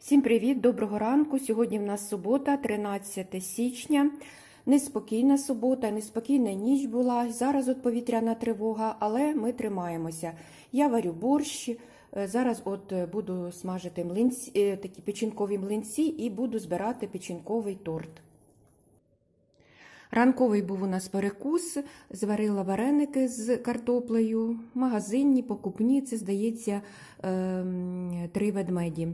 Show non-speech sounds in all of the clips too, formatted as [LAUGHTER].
Всім привіт, доброго ранку. Сьогодні в нас субота, 13 січня. Неспокійна субота, неспокійна ніч була. Зараз от повітряна тривога, але ми тримаємося. Я варю борщ. е, Зараз от е, буду смажити млинці, е, такі печінкові млинці і буду збирати печінковий торт. Ранковий був у нас перекус, зварила вареники з картоплею, магазинні, покупні, це, здається, ем, три ведмеді,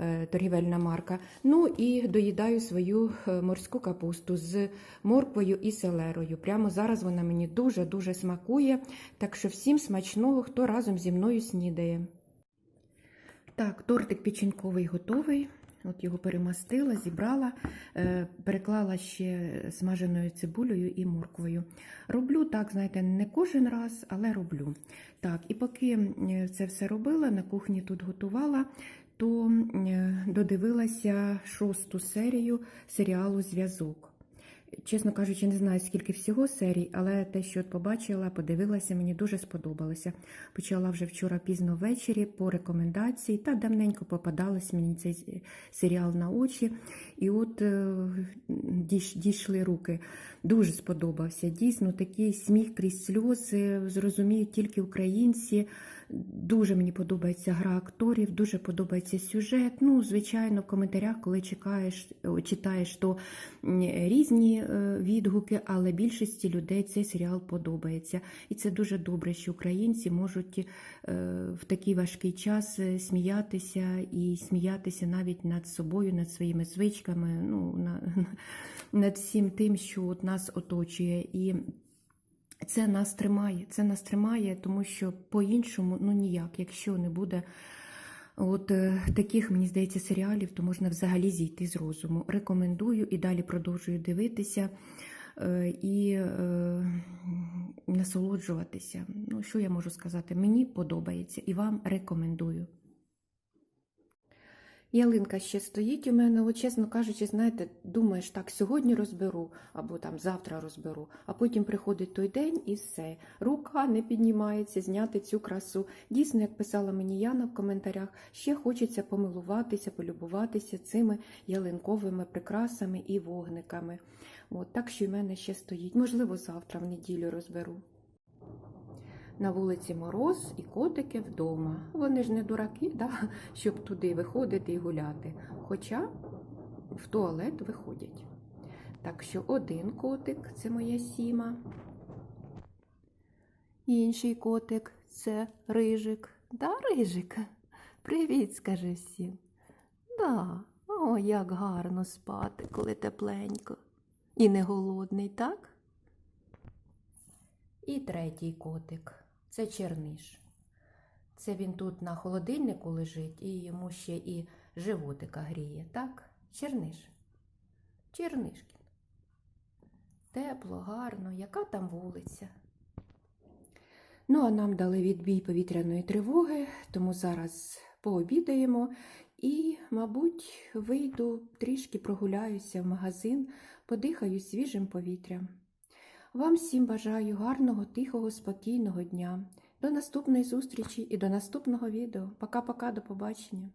е, торгівельна марка. Ну і доїдаю свою е, морську капусту з морквою і селерою. Прямо зараз вона мені дуже-дуже смакує, так що всім смачного, хто разом зі мною снідає. Так, тортик печінковий готовий. От його перемастила, зібрала, е, переклала ще смаженою цибулею і морквою. Роблю так, знаєте, не кожен раз, але роблю. Так, і поки е, це все робила, на кухні тут готувала, то е, додивилася шосту серію серіалу Зв'язок. Чесно кажучи, не знаю, скільки всього серій, але те, що от побачила, подивилася, мені дуже сподобалося. Почала вже вчора пізно ввечері по рекомендації, та давненько попадалось мені цей серіал на очі. І от е, дійш- дійшли руки. Дуже сподобався. Дійсно, такий сміх крізь сльози, зрозуміють тільки українці. Дуже мені подобається гра акторів, дуже подобається сюжет. Ну, звичайно, в коментарях, коли чекаєш, читаєш, то м, е, відгуки, але більшості людей цей серіал подобається. І це дуже добре, що українці можуть е, в такий важкий час е, сміятися і сміятися навіть над собою, над своїми звичками, ну, [LAUGHS] над всім тим, що от нас оточує. І це нас тримає, це нас тримає, тому що по-іншому ну ніяк, якщо не буде от е, таких, мені здається, серіалів, то можна взагалі зійти з розуму. Рекомендую і далі продовжую дивитися е, і е, насолоджуватися. Ну, що я можу сказати? Мені подобається і вам рекомендую. Ялинка ще стоїть у мене, от, чесно кажучи, знаєте, думаєш, так, сьогодні розберу, або там завтра розберу, а потім приходить той день і все. Рука не піднімається зняти цю красу. Дійсно, як писала мені Яна в коментарях, ще хочеться помилуватися, полюбуватися цими ялинковими прикрасами і вогниками. От так що в мене ще стоїть. Можливо, завтра в неділю розберу. На вулиці мороз і котики вдома. Вони ж не дураки, да? щоб туди виходити і гуляти. Хоча в туалет виходять. Так що один котик це моя сіма. Інший котик це рижик. Да, рижик? Привіт, скажи всім. Да, о, як гарно спати, коли тепленько. І не голодний, так? І третій котик це черниш. Це він тут на холодильнику лежить і йому ще і животика гріє, так? Черниш. Чернишкін. Тепло, гарно, яка там вулиця. Ну, а нам дали відбій повітряної тривоги, тому зараз пообідаємо і, мабуть, вийду трішки прогуляюся в магазин, подихаю свіжим повітрям. Вам всім бажаю гарного, тихого, спокійного дня. До наступної зустрічі і до наступного відео. Пока-пока, до побачення.